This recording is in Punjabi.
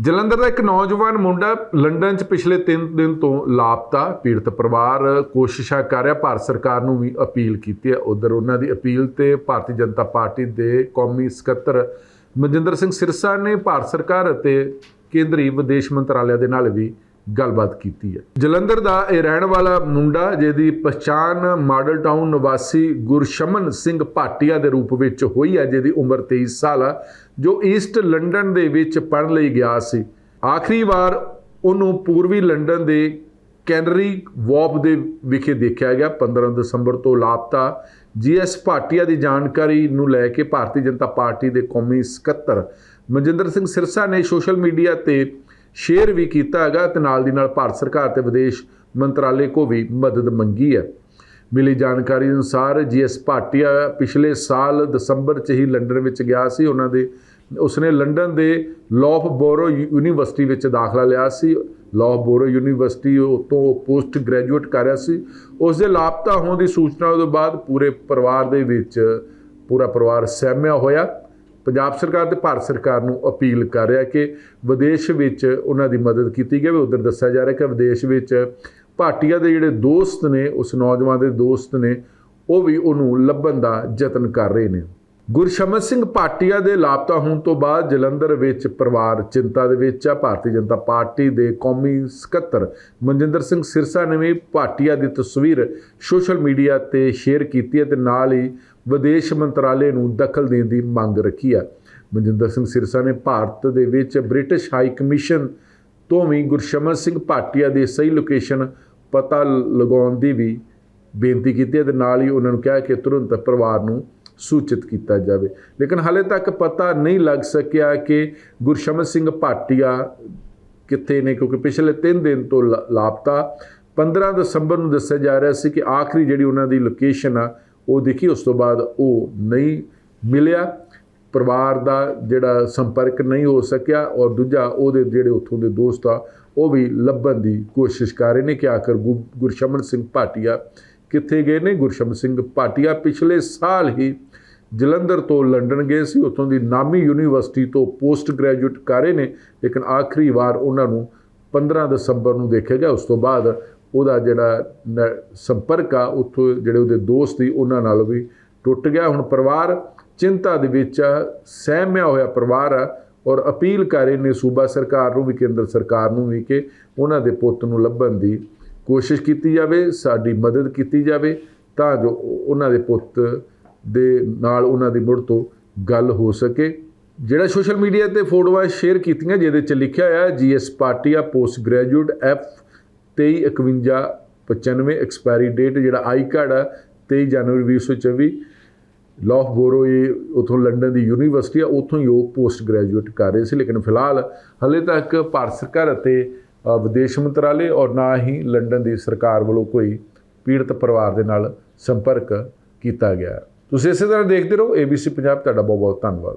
ਜਲੰਧਰ ਦਾ ਇੱਕ ਨੌਜਵਾਨ ਮੁੰਡਾ ਲੰਡਨ 'ਚ ਪਿਛਲੇ 3 ਦਿਨ ਤੋਂ ਲਾਪਤਾ, ਪੀੜਤ ਪਰਿਵਾਰ, ਕੋਸ਼ਿਸ਼ਾਂ ਕਰ ਰਿਹਾ, ਭਾਰਤ ਸਰਕਾਰ ਨੂੰ ਵੀ ਅਪੀਲ ਕੀਤੀ ਹੈ। ਉਧਰ ਉਹਨਾਂ ਦੀ ਅਪੀਲ ਤੇ ਭਾਰਤੀ ਜਨਤਾ ਪਾਰਟੀ ਦੇ ਕੌਮੀ ਸਕੱਤਰ ਮਨਜਿੰਦਰ ਸਿੰਘ ਸਿਰਸਾ ਨੇ ਭਾਰਤ ਸਰਕਾਰ ਅਤੇ ਕੇਂਦਰੀ ਵਿਦੇਸ਼ ਮੰਤਰਾਲੇ ਦੇ ਨਾਲ ਵੀ ਗੱਲਬਾਤ ਕੀਤੀ ਹੈ। ਜਲੰਧਰ ਦਾ ਇਹ ਰਹਿਣ ਵਾਲਾ ਮੁੰਡਾ, ਜਿਹਦੀ ਪਛਾਣ ਮਾਡਲ ਟਾਊਨ ਨਿਵਾਸੀ ਗੁਰਸ਼ਮਨ ਸਿੰਘ ਭਾਟੀਆ ਦੇ ਰੂਪ ਵਿੱਚ ਹੋਈ ਹੈ, ਜਿਹਦੀ ਉਮਰ 23 ਸਾਲ ਆ, ਜੋ ਈਸਟ ਲੰਡਨ ਦੇ ਵਿੱਚ ਪੜ੍ਹਨ ਲਈ ਗਿਆ ਸੀ। ਆਖਰੀ ਵਾਰ ਉਹਨੂੰ ਪੂਰਬੀ ਲੰਡਨ ਦੇ ਕੈਨਰੀ ਵਾਰਪ ਦੇ ਵਿਖੇ ਦੇਖਿਆ ਗਿਆ 15 ਦਸੰਬਰ ਤੋਂ ਲਾਪਤਾ। ਜੀਐਸ ਭਾਟੀਆ ਦੀ ਜਾਣਕਾਰੀ ਨੂੰ ਲੈ ਕੇ ਭਾਰਤੀ ਜਨਤਾ ਪਾਰਟੀ ਦੇ ਕੌਮੀ ਸਕੱਤਰ ਮਨਜਿੰਦਰ ਸਿੰਘ ਸਿਰਸਾ ਨੇ ਸੋਸ਼ਲ ਮੀਡੀਆ ਤੇ ਸ਼ੇਅਰ ਵੀ ਕੀਤਾ ਹੈਗਾ ਤੇ ਨਾਲ ਦੀ ਨਾਲ ਭਾਰਤ ਸਰਕਾਰ ਤੇ ਵਿਦੇਸ਼ ਮੰਤਰਾਲੇ ਕੋ ਵੀ ਮਦਦ ਮੰਗੀ ਹੈ। ਮਿਲੀ ਜਾਣਕਾਰੀ ਅਨੁਸਾਰ ਜੀਐਸ ਭਾਟੀਆ ਪਿਛਲੇ ਸਾਲ ਦਸੰਬਰ 'ਚ ਹੀ ਲੰਡਨ ਵਿੱਚ ਗਿਆ ਸੀ। ਉਹਨਾਂ ਦੇ, ਉਸਨੇ ਲੰਡਨ ਦੇ ਲੌਫ ਬੋਰੋ ਯੂਨੀਵਰਸਿਟੀ ਵਿੱਚ ਦਾਖਲਾ ਲਿਆ ਸੀ। ਲੌਫ ਬੋਰੋ ਯੂਨੀਵਰਸਿਟੀ ਤੋਂ ਪੋਸਟ ਗ੍ਰੈਜੂਏਟ ਕਰ ਰਿਹਾ ਸੀ। ਉਸ ਦੇ ਲਾਪਤਾ ਹੋਣ ਦੀ ਸੂਚਨਾ ਤੋਂ ਬਾਅਦ ਪੂਰੇ ਪਰਿਵਾਰ ਦੇ ਵਿੱਚ, ਪੂਰਾ ਪਰਿਵਾਰ ਸਹਿਮਿਆ ਹੋਇਆ। ਪੰਜਾਬ ਸਰਕਾਰ ਤੇ ਭਾਰਤ ਸਰਕਾਰ ਨੂੰ ਅਪੀਲ ਕਰ ਰਿਹਾ ਕਿ ਵਿਦੇਸ਼ ਵਿੱਚ ਉਹਨਾਂ ਦੀ ਮਦਦ ਕੀਤੀ ਜਾਵੇ। ਉਧਰ ਦੱਸਿਆ ਜਾ ਰਿਹਾ ਕਿ ਵਿਦੇਸ਼ ਵਿੱਚ ਭਾਟੀਆ ਦੇ ਜਿਹੜੇ ਦੋਸਤ ਨੇ, ਉਸ ਨੌਜਵਾਨ ਦੇ ਦੋਸਤ ਨੇ, ਉਹ ਵੀ ਉਹਨੂੰ ਲੱਭਣ ਦਾ ਯਤਨ ਕਰ ਰਹੇ ਨੇ। ਗੁਰਸ਼ਮਨ ਸਿੰਘ ਭਾਟੀਆ ਦੇ ਲਾਪਤਾ ਹੋਣ ਤੋਂ ਬਾਅਦ ਜਲੰਧਰ ਵਿੱਚ ਪਰਿਵਾਰ ਚਿੰਤਾ ਦੇ ਵਿੱਚ ਆ। ਭਾਰਤੀ ਜਨਤਾ ਪਾਰਟੀ ਦੇ ਕੌਮੀ ਸਕੱਤਰ ਮਨਜਿੰਦਰ ਸਿੰਘ ਸਿਰਸਾ ਨੇ ਵੀ ਭਾਟੀਆ ਦੀ ਤਸਵੀਰ ਸੋਸ਼ਲ ਮੀਡੀਆ ਤੇ ਸ਼ੇਅਰ ਕੀਤੀ ਹੈ ਤੇ ਨਾਲ ਹੀ ਵਿਦੇਸ਼ ਮੰਤਰਾਲੇ ਨੂੰ ਦਖਲ ਦੇਣ ਦੀ ਮੰਗ ਰੱਖੀ ਹੈ। ਮਨਜਿੰਦਰ ਸਿੰਘ ਸਿਰਸਾ ਨੇ ਭਾਰਤ ਦੇ ਵਿੱਚ ਬ੍ਰਿਟਿਸ਼ ਹਾਈ ਕਮਿਸ਼ਨ ਤੋਂ ਵੀ ਗੁਰਸ਼ਮਨ ਸਿੰਘ ਭਾਟੀਆ ਦੀ ਸਹੀ ਲੋਕੇਸ਼ਨ ਪਤਾ ਲਗਾਉਣ ਦੀ ਵੀ ਬੇਨਤੀ ਕੀਤੀ ਹੈ ਤੇ ਨਾਲ ਹੀ ਉਹਨਾਂ ਨੂੰ ਕਿਹਾ ਕਿ ਤੁਰੰਤ ਪਰਿਵਾਰ ਨੂੰ ਸੂਚਿਤ ਕੀਤਾ ਜਾਵੇ। ਲੇਕਿਨ ਹਾਲੇ ਤੱਕ ਪਤਾ ਨਹੀਂ ਲੱਗ ਸਕਿਆ ਕਿ ਗੁਰਸ਼ਮਨ ਸਿੰਘ ਭਾਟੀਆ ਕਿੱਥੇ ਨੇ, ਕਿਉਂਕਿ ਪਿਛਲੇ 3 ਦਿਨ ਤੋਂ ਲਾ- ਲਾਪਤਾ। 15 ਦਸੰਬਰ ਨੂੰ ਦੱਸਿਆ ਜਾ ਰਿਹਾ ਸੀ ਕਿ ਆਖਰੀ ਜਿਹੜੀ ਉਹਨਾਂ ਦੀ ਲੋਕੇਸ਼ਨ ਆ, ਉਹ ਦੇਖੀ, ਉਸ ਤੋਂ ਬਾਅਦ ਉਹ ਨਹੀਂ ਮਿਲਿਆ। ਪਰਿਵਾਰ ਦਾ ਜਿਹੜਾ ਸੰਪਰਕ ਨਹੀਂ ਹੋ ਸਕਿਆ ਔਰ ਦੂਜਾ ਉਹਦੇ ਜਿਹੜੇ ਉੱਥੋਂ ਦੇ ਦੋਸਤ ਆ, ਉਹ ਵੀ ਲੱਭਣ ਦੀ ਕੋਸ਼ਿਸ਼ ਕਰ ਰਹੇ ਨੇ ਕਿ ਆਖਰ ਗੁ- ਗੁਰਸ਼ਮਨ ਸਿੰਘ ਭਾਟੀਆ ਕਿੱਥੇ ਗਏ ਨੇ? ਗੁਰਸ਼ਮਨ ਸਿੰਘ ਭਾਟੀਆ ਪਿਛਲੇ ਸਾਲ ਹੀ ਜਲੰਧਰ ਤੋਂ ਲੰਡਨ ਗਏ ਸੀ। ਉੱਥੋਂ ਦੀ ਨਾਮੀ ਯੂਨੀਵਰਸਿਟੀ ਤੋਂ ਪੋਸਟ ਗ੍ਰੈਜੂਏਟ ਕਰ ਰਹੇ ਨੇ, ਲੇਕਿਨ ਆਖਰੀ ਵਾਰ ਉਹਨਾਂ ਨੂੰ 15 ਦਸੰਬਰ ਨੂੰ ਦੇਖਿਆ ਗਿਆ। ਉਸ ਤੋਂ ਬਾਅਦ ਉਹਦਾ ਜਿਹੜਾ ਨ- ਸੰਪਰਕ ਆ, ਉੱਥੋਂ ਜਿਹੜੇ ਉਹਦੇ ਦੋਸਤ ਸੀ, ਉਹਨਾਂ ਨਾਲ ਵੀ ਟੁੱਟ ਗਿਆ। ਹੁਣ ਪਰਿਵਾਰ ਚਿੰਤਾ ਦੇ ਵਿੱਚ ਸਹਿਮਿਆ ਹੋਇਆ ਪਰਿਵਾਰ ਆ ਔਰ ਅਪੀਲ ਕਰ ਰਹੇ ਨੇ ਸੂਬਾ ਸਰਕਾਰ ਨੂੰ ਵੀ, ਕੇਂਦਰ ਸਰਕਾਰ ਨੂੰ ਵੀ ਕਿ ਉਹਨਾਂ ਦੇ ਪੁੱਤ ਨੂੰ ਲੱਭਣ ਦੀ ਕੋਸ਼ਿਸ਼ ਕੀਤੀ ਜਾਵੇ, ਸਾਡੀ ਮਦਦ ਕੀਤੀ ਜਾਵੇ, ਤਾਂ ਜੋ ਉਹਨਾਂ ਦੇ ਪੁੱਤ ਦੇ ਨਾਲ ਉਹਨਾਂ ਦੀ ਮੁੜ ਤੋਂ ਗੱਲ ਹੋ ਸਕੇ। ਜਿਹੜਾ ਸੋਸ਼ਲ ਮੀਡੀਆ ਤੇ ਫੋਟੋਆਂ ਸ਼ੇਅਰ ਕੀਤੀਆਂ, ਜਿਹਦੇ ਚ ਲਿਖਿਆ ਹੋਇਆ GS ਪਾਟਿਆ post graduate F 235195 expiry date, ਜਿਹੜਾ ਆਈ ਕਾਰਡ ਆ 23 ਜਨਵਰੀ 2024 ਲਾਫ ਬੋਰੋ, ਇਹ ਉਥੋਂ ਲੰਡਨ ਦੀ ਯੂਨੀਵਰਸਿਟੀ ਆ, ਉਥੋਂ ਹੀ ਉਹ ਪੋਸਟ ਗ੍ਰੈਜੂਏਟ ਕਰ ਰਹੇ ਸੀ। ਲੇਕਿਨ ਫਿਲਹਾਲ ਹਲੇ ਤੱਕ ਭਾਰਤ ਸਰਕਾਰ ਅਤੇ ਵਿਦੇਸ਼ ਮੰਤਰਾਲੇ ਔਰ ਨਾ ਹੀ ਲੰਡਨ ਦੀ ਸਰਕਾਰ ਵੱਲੋਂ ਕੋਈ ਪੀੜਤ ਪਰਿਵਾਰ ਦੇ ਨਾਲ ਸੰਪਰਕ ਕੀਤਾ ਗਿਆ ਤੁਸੀਂ ਇਸੇ ਤਰ੍ਹਾਂ ਦੇਖਦੇ ਰਹੋ ABC ਪੰਜਾਬ, ਤੁਹਾਡਾ ਬਹੁਤ ਬਹੁਤ ਧੰਨਵਾਦ।